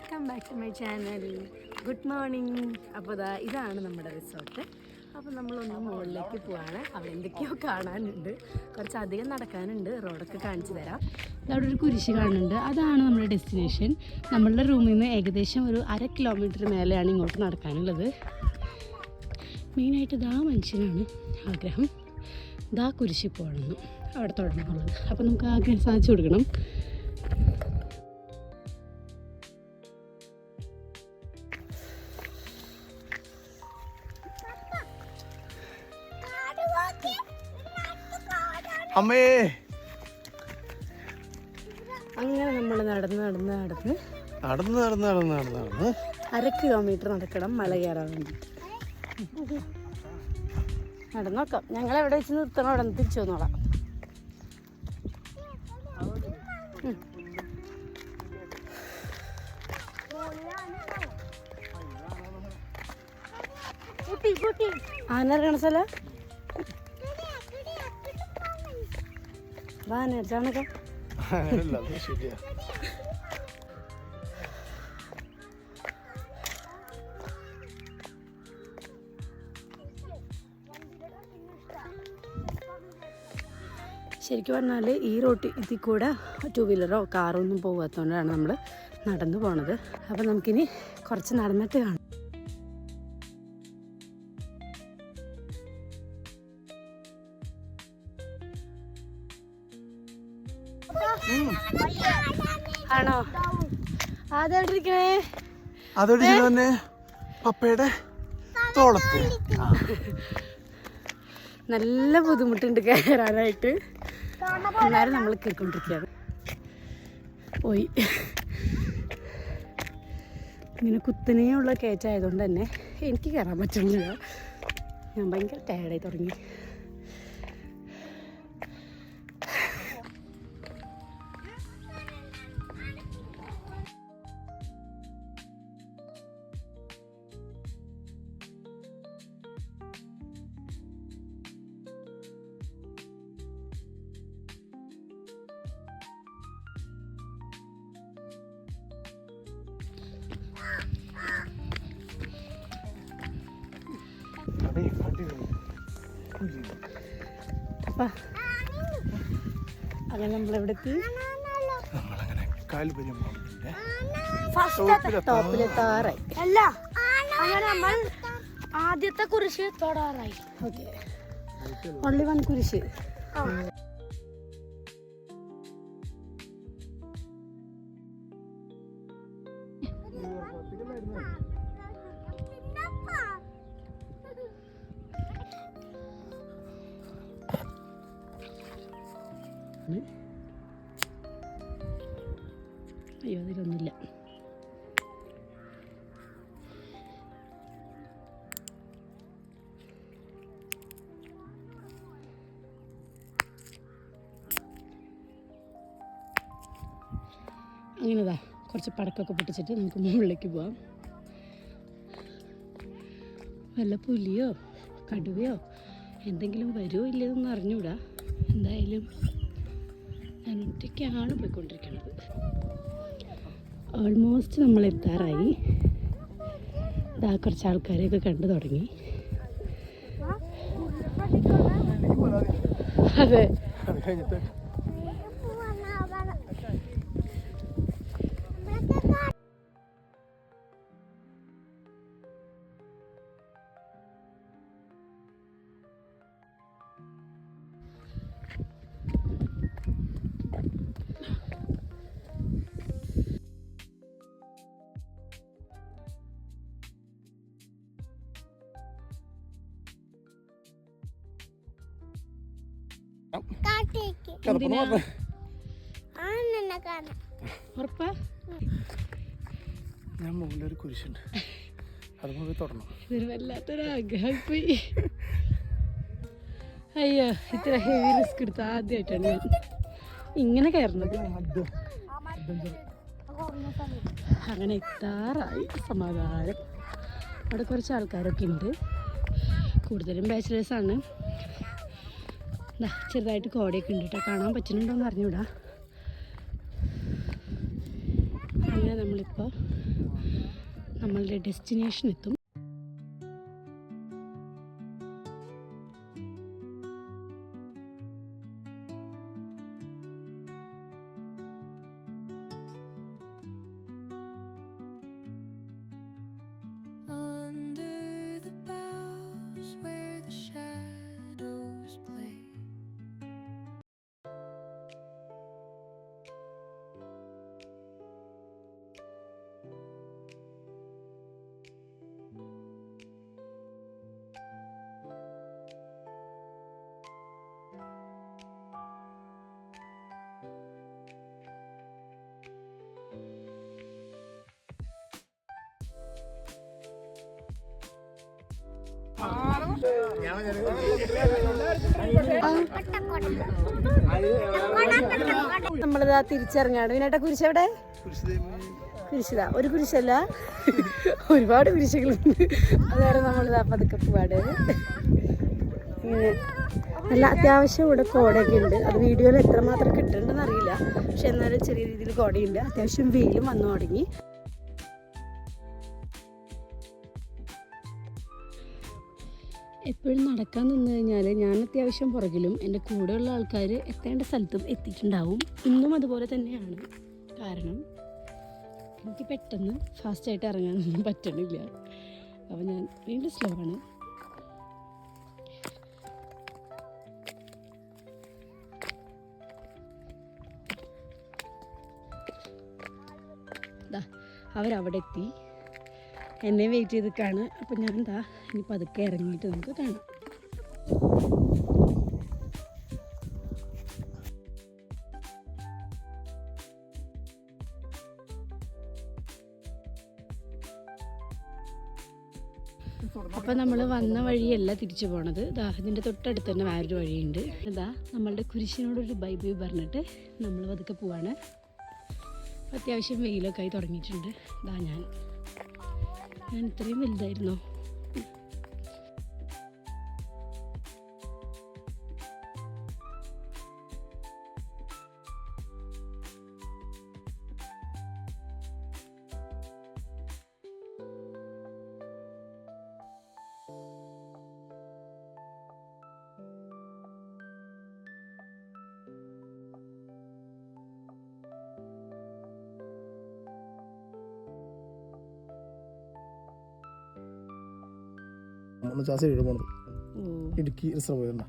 Welcome back to my channel good morning അപ്പോൾ ദാ ഇതാണ് നമ്മുടെ റിസോർട്ട് അപ്പോൾ നമ്മളൊന്ന് മുകളിലേക്ക് പോവാണ്. അവിടെ എന്തൊക്കെയോ കാണാനുണ്ട്. കുറച്ചധികം നടക്കാനുണ്ട്. റോഡൊക്കെ കാണിച്ചു തരാം. അവിടെ ഒരു കുരിശ് കാണുന്നുണ്ട്. അതാണ് നമ്മുടെ ഡെസ്റ്റിനേഷൻ നമ്മളുടെ റൂമിൽ നിന്ന് ഏകദേശം ഒരു അര കിലോമീറ്റർ മേലെയാണ് ഇങ്ങോട്ട് നടക്കാനുള്ളത്. മെയിനായിട്ട് ദാ മനുഷ്യനാണ്. ആഗ്രഹം. ദാ കുരിശിൽ പോകണമെന്ന് അവിടെ തുടങ്ങുന്നുള്ളത് അപ്പോൾ നമുക്ക് ആഗ്രഹം സാധിച്ചു കൊടുക്കണം. അമ്മേ. അങ്ങനെ നമ്മൾ നടന്ന് നടന്ന് നടന്ന് നടന്ന് നടന്ന് നടന്ന് നടന്ന് നടന്ന്. അര കിലോമീറ്റർ നടക്കണം മല കയറാൻ വേണ്ടിയിട്ട് നടന്നോക്കാം ഞങ്ങൾ എവിടെ വെച്ച് നിർത്തണം? അവിടെ നിന്ന് തിരിച്ചു വന്നോളാം. ആന ഇറങ്ങണ സ്ഥലം? വാ നേരിച്ചാണൊക്കെ അങ്ങനല്ല അത് ശരിയാ. ശരിക്കും പറഞ്ഞാൽ ഈ റോട്ടിൽ ഇതിൽ കൂടെ ടു വീലറോ കാറോ ഒന്നും പോകാത്തതുകൊണ്ടാണ് നമ്മൾ നടന്നു പോണത്. അപ്പോൾ നമുക്കിനി കുറച്ച് നടന്നിട്ട് കാണാം. ആണോ? അതെവിടെ ഇരിക്കണേ അതോടെ തന്നെ പപ്പയുടെ തോളത്ത്. നല്ല ബുദ്ധിമുട്ടുണ്ട് കയറാനായിട്ട് എന്നാലും നമ്മൾ കയറിക്കൊണ്ടിരിക്കുകയാണ് പോയി. ഇങ്ങനെ കുത്തനെയുള്ള കയറ്റായതുകൊണ്ട് തന്നെ എനിക്ക് കയറാൻ പറ്റുന്നില്ല. ഞാൻ ഭയങ്കര ടയർഡായി തുടങ്ങി. അപ്പം. അങ്ങനെ നമ്മളെവിടെ എത്തി നമ്മളങ്ങനെ ടോപ്പിലെത്താറായി അല്ല അങ്ങനെ നമ്മൾ ആദ്യത്തെ കുരിശ് തൊടാറായി. ഓക്കെ ഓൺലി വൺ കുരിശ് അയ്യോ അതിലൊന്നുമില്ല. അങ്ങനെതാ കുറച്ച് പടക്കൊക്കെ പൊട്ടിച്ചിട്ട് നമുക്ക് മുകളിലേക്ക് പോവാം. വല്ല പുലിയോ കടുവയോ എന്തെങ്കിലും വരുമോ ഇല്ലയെന്നൊന്നും അറിഞ്ഞൂടാ. എന്തായാലും ഞാൻ ഒറ്റയ്ക്കാണ് പോയിക്കൊണ്ടിരിക്കുന്നത്. ഓൾമോസ്റ്റ് നമ്മൾ എത്താറായി ഇതാ കുറച്ച് ആൾക്കാരെയൊക്കെ കണ്ടു തുടങ്ങി. അതെ. അത് മുകളിൽ ഒരു ഞാൻ കുരിശുണ്ട് അത് മുകളിൽ തുടരണം ഇതൊരു വല്ലാത്തൊരു ആഗ്രഹമായി അയ്യോ ഇത്ര ഹെവി റിസ്ക് എടുത്ത ആദ്യമായിട്ടാണ് ഞാൻ ഇങ്ങനെ കയറുന്നത് അങ്ങനെ എത്താറായി സമാധാനം അവിടെ കുറച്ച് ആൾക്കാരൊക്കെ ഉണ്ട് കൂടുതലും ബാച്ചിലേഴ്സാണ് ചെറുതായിട്ട് കോടയൊക്കെ ഉണ്ട് കേട്ടോ കാണാൻ പറ്റുന്നുണ്ടോയെന്ന് അറിഞ്ഞൂടാ. അങ്ങനെ നമ്മളിപ്പോൾ നമ്മളുടെ ഡെസ്റ്റിനേഷൻ എത്തും. നമ്മളിതാ തിരിച്ചിറങ്ങാണ്. വിനേട്ട കുരിശെവിടെ? കുരിശിതാ. ഒരു കുരിശല്ല. ഒരുപാട് കുരിശുകളുണ്ട്. അതുവരെ നമ്മളിതാ പതുക്കെ ഇങ്ങനെ നല്ല അത്യാവശ്യം ഇവിടെ കോടയൊക്കെ ഉണ്ട്. അത് വീഡിയോയിൽ എത്രമാത്രം കിട്ടുന്നുണ്ടെന്ന് അറിയില്ല പക്ഷെ എന്നാലും ചെറിയ രീതിയിൽ കോടയുണ്ട്. അത്യാവശ്യം വെയിലും വന്നു തുടങ്ങി. എപ്പോഴും നടക്കാൻ നിന്ന് കഴിഞ്ഞാൽ ഞാൻ അത്യാവശ്യം പുറകിലും എന്റെ കൂടെയുള്ള ആൾക്കാർ എത്തേണ്ട സ്ഥലത്തും എത്തിയിട്ടുണ്ടാവും. ഇന്നും അതുപോലെ തന്നെയാണ്. കാരണം എനിക്ക് പെട്ടെന്ന് ഫാസ്റ്റായിട്ട് ഇറങ്ങാനൊന്നും പറ്റണില്ല. അപ്പോൾ ഞാൻ വീണ്ടും സ്ലോ ആണ്. അവരവിടെ എത്തി എന്നെ വെയിറ്റ് ചെയ്ത് കാണാം അപ്പം ഞാൻ എന്താ ഇനി പതുക്കെ ഇറങ്ങിയിട്ട് നമുക്ക് കാണാം. അപ്പം നമ്മൾ വന്ന വഴിയല്ല തിരിച്ചു പോണത്. ദാ ഇതിന്റെ തൊട്ടടുത്ത് തന്നെ വേറൊരു വഴിയുണ്ട്. ഇതാ നമ്മളുടെ കുരിശിനോടൊരു ബൈ ബൈ പറഞ്ഞിട്ട് നമ്മൾ പതുക്കെ പോവാണ്. അത്യാവശ്യം വെയിലൊക്കെ ആയി തുടങ്ങിയിട്ടുണ്ട്. ഇതാ ഞാൻ ഞാൻ ഇത്രയും വലുതായിരുന്നോ? മൂന്ന് ചാസ് വീട് പോണത് ഇടുക്കി റിസർവ് ചെയ്യണ്ട